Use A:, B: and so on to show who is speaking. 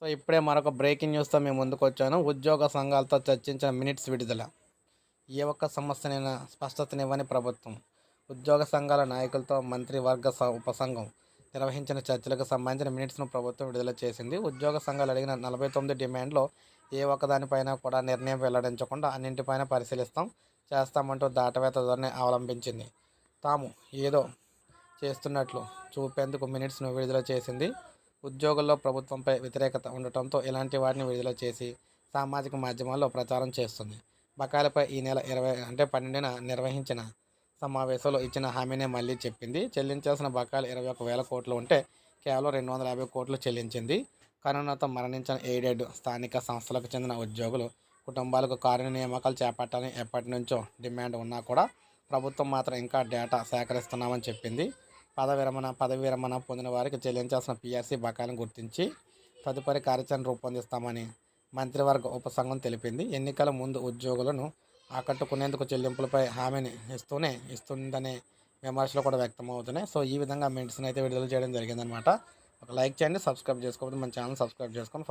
A: So ఇప్పుడే మరొక breaking న్యూస్తో మేము ముందుకు వచ్చాను. ఉద్యోగ సంఘాలతో చర్చించిన మినిట్స్ విడుదల. ఏ ఒక్క సమస్యనైనా స్పష్టతనివ్వని ప్రభుత్వం. ఉద్యోగ సంఘాల నాయకులతో మంత్రివర్గ స- ఉపసంఘం నిర్వహించిన చర్చలకు సంబంధించిన మినిట్స్ను ప్రభుత్వం విడుదల చేసింది. ఉద్యోగ సంఘాలు అడిగిన నలభై తొమ్మిది డిమాండ్లో ఏ ఒక్కదానిపైన కూడా నిర్ణయం వెల్లడించకుండా అన్నింటిపైన పరిశీలిస్తాం చేస్తామంటూ దాటవేత ధోరణి అవలంబించింది. తాము ఏదో చేస్తున్నట్లు చూపేందుకు మినిట్స్ను విడుదల చేసింది. ఉద్యోగుల్లో ప్రభుత్వంపై వ్యతిరేకత ఉండటంతో ఇలాంటి వాటిని విడుదల చేసి సామాజిక మాధ్యమాల్లో ప్రచారం చేస్తుంది. బకాయిలపై ఈ నెల ఇరవై అంటే పన్నెండున నిర్వహించిన సమావేశంలో ఇచ్చిన హామీనే మళ్ళీ చెప్పింది. చెల్లించాల్సిన బకాయిలు ఇరవై ఒక వేల కోట్లు ఉంటే కేవలం రెండు వందల యాభై కోట్లు చెల్లించింది. కరోనాతో మరణించిన ఎయిడెడ్ స్థానిక సంస్థలకు చెందిన ఉద్యోగులు కుటుంబాలకు కార్య నియామకాలు చేపట్టాలని ఎప్పటి నుంచో డిమాండ్ ఉన్నా కూడా ప్రభుత్వం మాత్రం ఇంకా డేటా సేకరిస్తున్నామని చెప్పింది. పదవి విరమణ పదవి విరమణ పొందిన వారికి చెల్లించాల్సిన పీఆర్సీ బకాయిలను గుర్తించి తదుపరి కార్యాచరణ రూపొందిస్తామని మంత్రివర్గ ఉపసంఘం తెలిపింది. ఎన్నికల ముందు ఉద్యోగులను ఆకట్టుకునేందుకు చెల్లింపులపై హామీని ఇస్తూనే ఇస్తుందనే విమర్శలు కూడా వ్యక్తమవుతున్నాయి. సో ఈ విధంగా మెడిసిన్ అయితే విడుదల చేయడం జరిగిందనమాట ఒక లైక్ చేయండి సబ్స్క్రైబ్ చేసుకోకపోతే మన ఛానల్ సబ్స్క్రైబ్ చేసుకొని